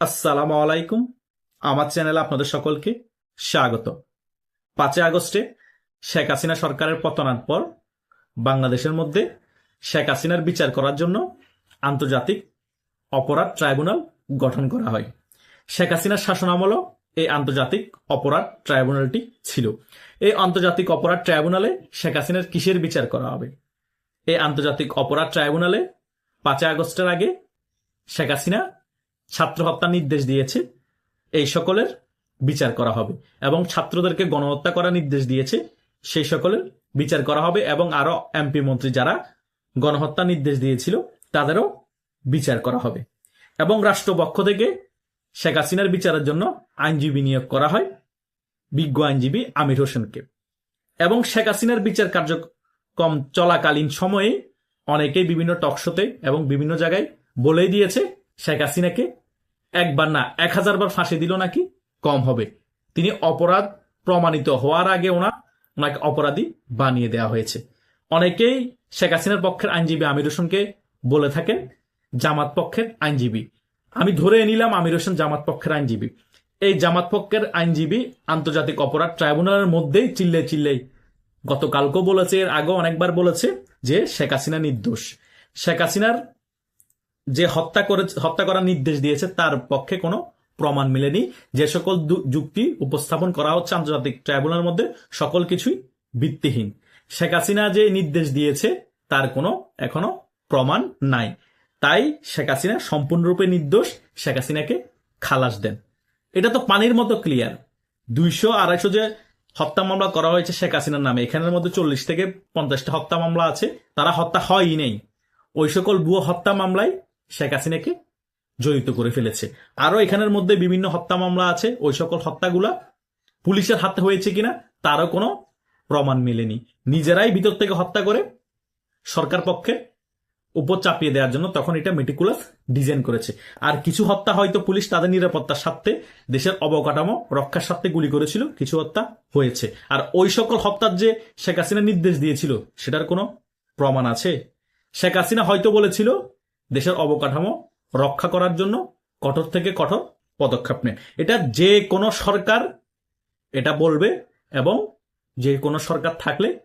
আসসালামু আলাইকুম। আমার চ্যানেলে আপনাদের সকলকে স্বাগত। পাঁচই আগস্টে শেখ হাসিনা সরকারের পতনার পর বাংলাদেশের মধ্যে শেখ হাসিনার বিচার করার জন্য আন্তর্জাতিক অপরাধ ট্রাইব্যুনাল গঠন করা হয়। শেখ হাসিনার শাসনামলও এই আন্তর্জাতিক অপরাধ ট্রাইব্যুনালটি ছিল। এই আন্তর্জাতিক অপরাধ ট্রাইব্যুনালে শেখ হাসিনার কিসের বিচার করা হবে? এই আন্তর্জাতিক অপরাধ ট্রাইব্যুনালে পাঁচই আগস্টের আগে শেখ হাসিনা ছাত্র হত্যার নির্দেশ দিয়েছে, এই সকলের বিচার করা হবে। এবং ছাত্রদেরকে গণহত্যা করার নির্দেশ দিয়েছে, সেই সকলের বিচার করা হবে এবং আরও এমপি মন্ত্রী যারা গণহত্যা নির্দেশ দিয়েছিল, তাদেরও বিচার করা হবে। এবং রাষ্ট্রপক্ষ থেকে শেখ হাসিনার বিচারের জন্য আইনজীবী নিয়োগ করা হয়, বিজ্ঞ আইনজীবী আমির হোসেনকে। এবং শেখ হাসিনার বিচার কার্যক্রম চলাকালীন সময়ে অনেকেই বিভিন্ন টকশোতে এবং বিভিন্ন জায়গায় বলেই দিয়েছে শেখ হাসিনাকে একবার না এক হাজার বার ফাঁসি দিল নাকি? কম হবে। তিনি অপরাধ প্রমাণিত হওয়ার আগে ওনা ওনাকে অপরাধী বানিয়ে দেওয়া হয়েছে। অনেকেই শেখ হাসিনার পক্ষের আইনজীবী আমির হোসেনকে বলে থাকেন, জামাত পক্ষের আইনজীবী। আমি ধরে নিলাম আমির হোসেন জামাত পক্ষের আইনজীবী। এই জামাত পক্ষের আইনজীবী আন্তর্জাতিক অপরাধ ট্রাইব্যুনালের মধ্যেই চিল্লে চিল্লেই গতকালকেও বলেছে, এর আগেও অনেকবার বলেছে যে শেখ হাসিনা নির্দোষ। শেখ হাসিনার যে হত্যা করে, হত্যা করার নির্দেশ দিয়েছে, তার পক্ষে কোনো প্রমাণ মেলেনি। যে সকল যুক্তি উপস্থাপন করা হচ্ছে আন্তর্জাতিক ট্রাইব্যুনালের মধ্যে, সকল কিছুই ভিত্তিহীন। শেখ হাসিনা যে নির্দেশ দিয়েছে, তার কোনো এখনও প্রমাণ নাই। তাই শেখ হাসিনা সম্পূর্ণরূপে নির্দোষ, শেখ হাসিনাকে খালাস দেন। এটা তো পানির মতো ক্লিয়ার। দুইশো আড়াইশো যে হত্যা মামলা করা হয়েছে শেখ হাসিনার নামে, এখানের মধ্যে চল্লিশ থেকে পঞ্চাশটা হত্যা মামলা আছে, তারা হত্যা হয়ই নেই। ওই সকল ভুয়ো হত্যা মামলায় শেখ হাসিনাকে জড়িত করে ফেলেছে। আরও এখানের মধ্যে বিভিন্ন হত্যা মামলা আছে, ওই সকল হত্যাগুলা পুলিশের হাতে হয়েছে কিনা তারও কোনো প্রমাণ মেলেনি। নিজেরাই ভিতর থেকে হত্যা করে সরকার পক্ষে উপর চাপিয়ে দেওয়ার জন্য তখন এটা মেটিকুলাস ডিজাইন করেছে। আর কিছু হত্যা হয়তো পুলিশ তাদের নিরাপত্তার স্বার্থে, দেশের অবকাঠামো রক্ষার স্বার্থে গুলি করেছিল, কিছু হত্যা হয়েছে। আর ওই সকল হত্যার যে শেখ হাসিনা নির্দেশ দিয়েছিল, সেটার কোনো প্রমাণ আছে? শেখ হাসিনা হয়তো বলেছিল দেশের অবকাঠামো রক্ষা করার জন্য কঠোর থেকে কঠোর পদক্ষেপ নেয়। এটা যে কোনো সরকার এটা বলবে এবং যে কোনো সরকার থাকলে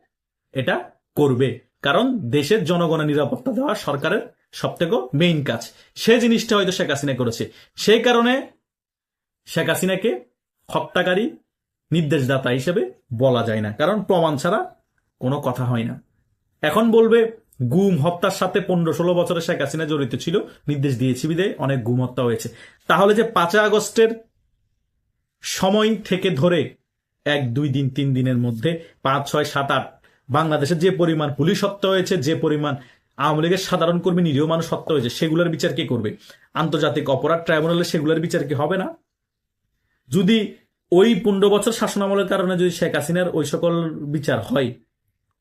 এটা করবে। কারণ দেশের জনগণের নিরাপত্তা দেওয়া সরকারের সব থেকে মেইন কাজ। সে জিনিসটা হয়তো শেখ হাসিনা করেছে। সেই কারণে শেখ হাসিনাকে হত্যাকারী নির্দেশদাতা হিসেবে বলা যায় না। কারণ প্রমাণ ছাড়া কোনো কথা হয় না। এখন বলবে গুম হত্যার সাথে পনেরো ষোলো বছরের শেখ হাসিনা জড়িত ছিল। নির্দেশ দিয়েছি বিদে, অনেক গুম হত্যা হয়েছে। তাহলে যে পাঁচই আগস্টের সময় থেকে ধরে এক, দুই দিন, তিন দিনের মধ্যে পাঁচ, ছয়, সাত, আট, বাংলাদেশের যে পরিমাণ পুলিশ হত্যা হয়েছে, যে পরিমাণ আওয়ামী লীগের সাধারণ কর্মী, নিরীহ মানুষ হত্যা হয়েছে, সেগুলোর বিচার কে করবে? আন্তর্জাতিক অপরাধ ট্রাইব্যুনালে সেগুলোর বিচার কি হবে না? যদি ওই পনেরো বছর শাসনামলের কারণে যদি শেখ হাসিনার ওই সকল বিচার হয়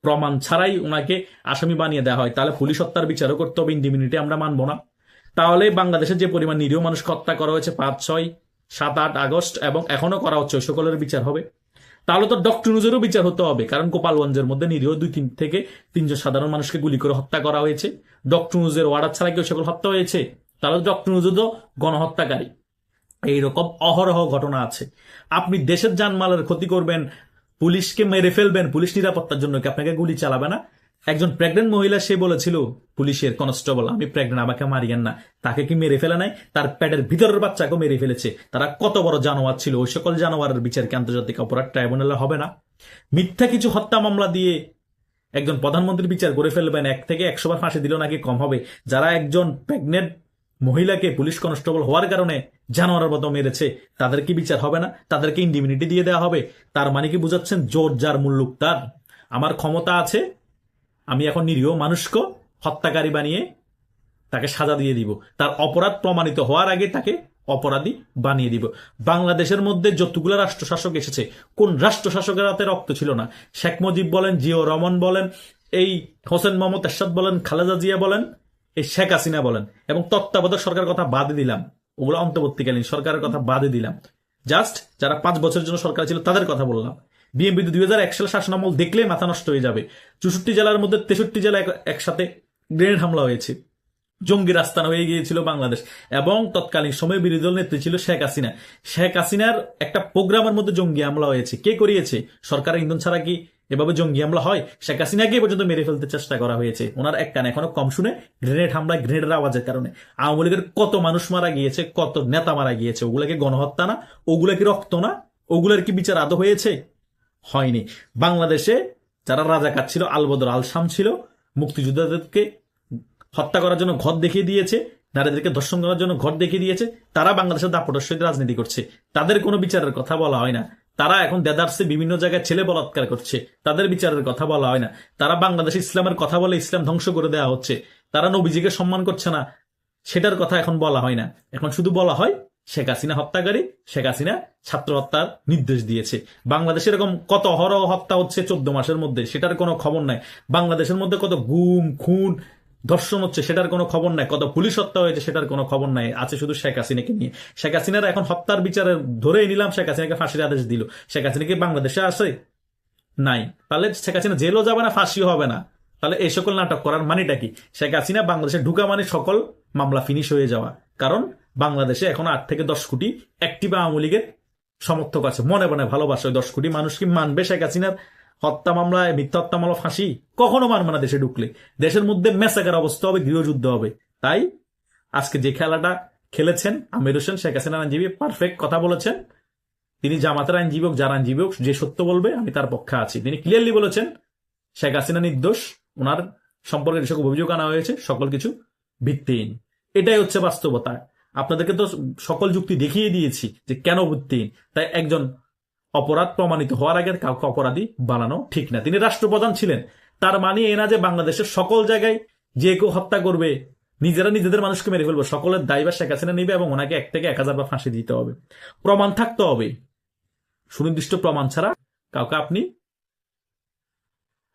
প্রমাণ ছাড়াই ওনাকে আসামি বানিয়ে দেওয়া হয়। তাহলে পুলিশ হত্যার বিচারও করতে হবে ইন্ডিমিনিটি আমরা মানবো না। তাহলে বাংলাদেশের যে পরিমাণ নিরীহ মানুষ হত্যা করা হয়েছে পাঁচ, ছয়, সাত, আট আগস্ট এবং এখনও করা হচ্ছে সকলের বিচার হবে। তাহলে তো ডক্টর নুজেরও বিচার হতে হবে, কারণ গোপালগঞ্জের মধ্যে নিরীহ দুই তিন থেকে তিনজন সাধারণ মানুষকে গুলি করে হত্যা করা হয়েছে। ডক্টর নুজের ওয়ার্ডার ছাড়া কেউ সকল হত্যা হয়েছে? তাহলে ডক্টর নুজও তো গণহত্যাকারী। এইরকম অহরহ ঘটনা আছে। আপনি দেশের জানমালের ক্ষতি করবেন পুলিশকে মেরে ফেলবেন, পুলিশ নিরাপত্তার জন্য কি আপনাকে গুলি চালাবে না? একজন প্রেগনেন্ট মহিলা সে বলেছিল, পুলিশের কনস্টেবল আমি প্রেগনেন্ট আমাকে মারিয়েন না। তাকে কি মেরে ফেলে নাই? তার পেটের ভিতরের বাচ্চাকে মেরে ফেলেছে। তারা কত বড় জানোয়ার ছিল? ওই সকল জানোয়ারের বিচার কি আন্তর্জাতিক অপরাধ ট্রাইব্যুনালে হবে না? মিথ্যা কিছু হত্যা মামলা দিয়ে একজন প্রধানমন্ত্রীর বিচার করে ফেলবেন, এক থেকে একশো বার ফাঁসি দিল নাকি কম হবে? যারা একজন প্রেগনেন্ট মহিলাকে পুলিশ কনস্টেবল হওয়ার কারণে জানোয়ারের মতো মেরেছে। তাদের কি বিচার হবে না? তাদেরকে ইন্ডিমিনিটি দিয়ে দেওয়া হবে। তার মানে কি বুঝাচ্ছেন? জোর যার মুল্লুক তার। আমার ক্ষমতা আছে, আমি এখন নিরীহ মানুষকে হত্যাকারী বানিয়ে তাকে সাজা দিয়ে দিব। তার অপরাধ প্রমাণিত হওয়ার আগে তাকে অপরাধী বানিয়ে দিব। বাংলাদেশের মধ্যে যতগুলো রাষ্ট্রশাসক এসেছে, কোন রাষ্ট্রশাসকের হাতে রক্ত ছিল না? শেখ মুজিব বলেন জিও রমন বলেন, এই হোসেন মোহাম্মদ এরশাদ বলেন, খালেদা জিয়া বলেন এই শেখ হাসিনা বলেন, এবং তত্ত্বাবধায়ক সরকারের কথা বাদে দিলাম। ওগুলো অন্তর্বর্তীকালীন সরকারের কথা বাদে দিলাম। জাস্ট যারা পাঁচ বছরের জন্য সরকার ছিল তাদের কথা বললাম। বিএনপি দুই হাজার এক সালে শাসনামল দেখলে মাথা নষ্ট হয়ে যাবে। চৌষট্টি জেলার মধ্যে তেষট্টি জেলা এক- একসাথে গ্রেনেড হামলা হয়েছে। জঙ্গি রাস্তান হয়ে গিয়েছিল বাংলাদেশ। এবং তৎকালীন সময় বিরোধী দল নেত্রী ছিল শেখ হাসিনা। শেখ হাসিনার একটা প্রোগ্রামের মধ্যে জঙ্গি হামলা হয়েছে। কে করিয়েছে? সরকারের ইন্ধন ছাড়া কি এভাবে জঙ্গি হামলা হয়? শেখ হাসিনাকে পর্যন্ত মেরে ফেলতে চেষ্টা করা হয়েছে। ওনার এক কান এখনও কম শুনে গ্রেনেড হামলায় গ্রেনেডের আওয়াজের কারণে। আওয়ামী লীগের কত মানুষ মারা গিয়েছে, কত নেতা মারা গিয়েছে ওগুলা কি গণহত্যা না? ওগুলা কি রক্ত না? ওগুলার কি বিচার আদৌ হয়েছে? হয়নি। বাংলাদেশে যারা রাজাকার ছিল, আলবদর আলসাম ছিল, মুক্তিযোদ্ধাদেরকে হত্যা করার জন্য ঘর দেখিয়ে দিয়েছে, নারীদেরকে ধর্ষণ করার জন্য ঘর দেখিয়ে দিয়েছে, তারা বাংলাদেশের দাপটের সহিত রাজনীতি করছে। তাদের কোনো বিচারের কথা বলা হয় না। তারা এখন দেদার্সে বিভিন্ন জায়গায় ছেলে বলাৎকার করছে। তাদের বিচারের কথা বলা হয় না। তারা বাংলাদেশ ইসলামের কথা বলে ইসলাম ধ্বংস করে দেওয়া হচ্ছে। তারা নবীজিকে সম্মান করছে না। সেটার কথা এখন বলা হয় না। এখন শুধু বলা হয়, শেখ হাসিনা হত্যাকারী, শেখ হাসিনা ছাত্র হত্যার নির্দেশ দিয়েছে। বাংলাদেশে এরকম কত হর হত্যা হচ্ছে চোদ্দ মাসের মধ্যে, সেটার কোনো খবর নাই। বাংলাদেশের মধ্যে কত গুম, খুন ধর্ষণ হচ্ছে, সেটার কোনো খবর নাই। কত পুলিশ হত্যা হয়েছে, সেটার কোনো খবর নাই। আছে শুধু শেখ হাসিনাকে নিয়ে। শেখ হাসিনার এখন হত্যার বিচারে ধরেই নিলাম, শেখ হাসিনাকে ফাঁসির আদেশ দিল। শেখ হাসিনা কি বাংলাদেশে আসে নাই। তাহলে শেখ হাসিনা জেলও যাবে না, ফাঁসিও হবে না। তাহলে এই সকল নাটক করার মানেটা কি? শেখ হাসিনা বাংলাদেশে ঢুকা মানে সকল মামলা ফিনিশ হয়ে যাওয়া। কারণ বাংলাদেশে এখন আট থেকে দশ কোটি অ্যাক্টিভ আওয়ামী লীগের সমর্থক আছে। মনে মনে ভালোবাসে দশ কোটি মানুষ কি মানবে শেখ হাসিনার? হত্যা মামলায়, মিথ্যা হত্যা মামলা ফাঁসি? কখনো মানবে না দেশে ঢুকলে। দেশের মধ্যে মেসাকার অবস্থা হবে, গৃহযুদ্ধ হবে। তাই আজকে যে খেলাটা খেলেছেন আমির হোসেন, শেখ হাসিনার আইনজীবী পারফেক্ট কথা বলেছেন। তিনি জামাতের আইনজীবী হোক, যার আইনজীবী হোক, যে সত্য বলবে, আমি তার পক্ষে আছি। তিনি ক্লিয়ারলি বলেছেন, শেখ হাসিনা নির্দোষ, ওনার সম্পর্কে যেসব অভিযোগ আনা হয়েছে, সকল কিছু ভিত্তিহীন। এটাই হচ্ছে বাস্তবতা। আপনাদেরকে তো সকল যুক্তি দেখিয়ে দিয়েছি যে কেন ভিত্তিহীন। তাই একজন অপরাধ প্রমাণিত হওয়ার আগে কাউকে অপরাধী বানানো ঠিক না। তিনি রাষ্ট্রপ্রধান ছিলেন। তার মানে এ না যে বাংলাদেশের সকল জায়গায় যে কেউ হত্যা করবে, নিজেরা নিজেদের মানুষকে মেরে ফেলব। সকলের দায়বার শেখ হাসিনা নিবে এবং ওনাকে এক থেকে এক হাজার বা ফাঁসি দিতে হবে। প্রমাণ থাকতে হবে। সুনির্দিষ্ট প্রমাণ ছাড়া কাউকে আপনি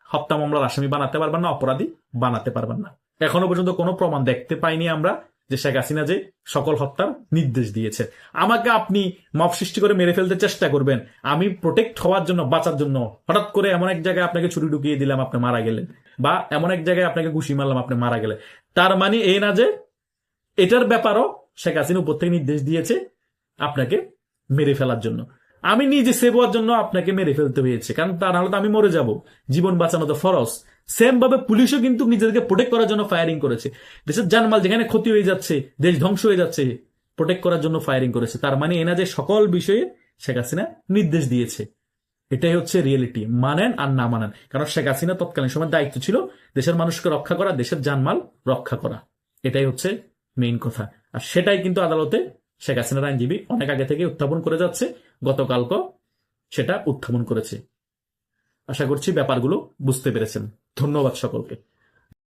হত্যা মামলার আসামি বানাতে পারবেন না, অপরাধী বানাতে পারবেন না। এখনও পর্যন্ত কোনো প্রমাণ দেখতে পাইনি আমরা। যে শেখ হাসিনা যে সকল হত্যার নির্দেশ দিয়েছে। আমাকে আপনি মব সৃষ্টি করে মেরে ফেলতে চেষ্টা করবেন। আমি প্রোটেক্ট হওয়ার জন্য, বাঁচার জন্য। হঠাৎ করে এমন এক জায়গায় আপনাকে ছুরি ঢুকিয়ে দিলাম, আপনি মারা গেলেন। বা এমন এক জায়গায় আপনাকে ঘুষি মারলাম, আপনি মারা গেলেন। তার মানে এই না যে এটার ব্যাপারও শেখ হাসিনা উপর থেকে নির্দেশ দিয়েছে আপনাকে মেরে ফেলার জন্য। আমি নিজে সেভ হওয়ার জন্য আপনাকে মেরে ফেলতে হয়েছে। কারণ তা নাহলে তো আমি মরে যাব। জীবন বাঁচানো তো ফরজ। সেম ভাবে পুলিশও কিন্তু নিজেদেরকে প্রোটেক্ট করার জন্য ফায়ারিং করেছে। দেশের জানমাল যেখানে ক্ষতি হয়ে যাচ্ছে, দেশ ধ্বংস হয়ে যাচ্ছে প্রোটেক্ট করার জন্য ফায়ারিং করেছে। তার মানে এনা যে সকল বিষয়ে শেখ হাসিনা নির্দেশ দিয়েছে। এটাই হচ্ছে রিয়েলিটি মানেন আর না মানেন। কারণ শেখ হাসিনা তৎকালীন সময় দায়িত্ব ছিল দেশের মানুষকে রক্ষা করা, দেশের জানমাল রক্ষা করা। এটাই হচ্ছে মেইন কথা। আর সেটাই কিন্তু আদালতে শেখ হাসিনার আইনজীবী অনেক আগে থেকে উত্থাপন করে যাচ্ছে গতকালকে সেটা উত্থাপন করেছে। আশা করছি ব্যাপারগুলো বুঝতে পেরেছেন। ধন্যবাদ সকলকে।